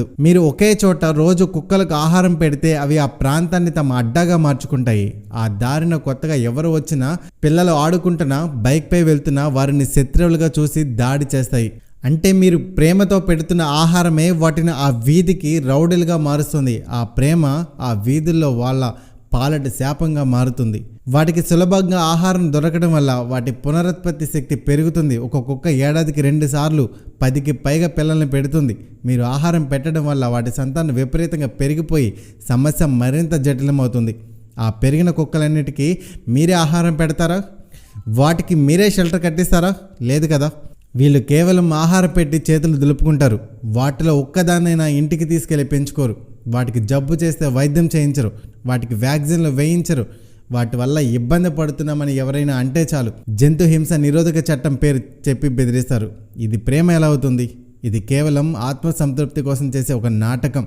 ఉండదు మీరు ఒకే చోట రోజు కుక్కలకు ఆహారం పెడితే అవి ఆ ప్రాంతాన్ని తమ అడ్డాగా మార్చుకుంటాయి. ఆ దారిన కొత్తగా ఎవరు వచ్చినా పిల్లలు ఆడుకుంటున్నా బైక్పై వెళ్తున్నా వారిని శత్రువులుగా చూసి దాడి చేస్తాయి. అంటే మీరు ప్రేమతో పెడుతున్న ఆహారమే వాటిని ఆ వీధికి రౌడీలుగా మారుస్తుంది. ఆ ప్రేమ ఆ వీధుల్లో వాళ్ళ పాలటి శాపంగా మారుతుంది. వాటికి సులభంగా ఆహారం దొరకడం వల్ల వాటి పునరుత్పత్తి శక్తి పెరుగుతుంది. ఒక కుక్క ఏడాదికి రెండు సార్లు పదికి పైగా పిల్లల్ని పెడుతుంది. మీరు ఆహారం పెట్టడం వల్ల వాటి సంతానం విపరీతంగా పెరిగిపోయి సమస్య మరింత జటిలమవుతుంది. ఆ పెరిగిన కుక్కలన్నిటికీ మీరే ఆహారం పెడతారా? వాటికి మీరే షెల్టర్ కట్టిస్తారా? లేదు కదా. వీళ్ళు కేవలం ఆహారం పెట్టి చేతులు దులుపుకుంటారు. వాటిలో ఒక్కదాన్నైనా ఇంటికి తీసుకెళ్ళి పెంచుకోరు. వాటికి జబ్బు చేస్తే వైద్యం చేయించరు. వాటికి వ్యాక్సిన్లు వేయించరు. వాటి వల్ల ఇబ్బంది పడుతున్నామని ఎవరైనా అంటే చాలు. జంతు హింస నిరోధక చట్టం పేరు చెప్పి బెదిరిస్తారు. ఇది ప్రేమ ఎలా అవుతుంది? ఇది కేవలం ఆత్మ సంతృప్తి కోసం చేసే ఒక నాటకం.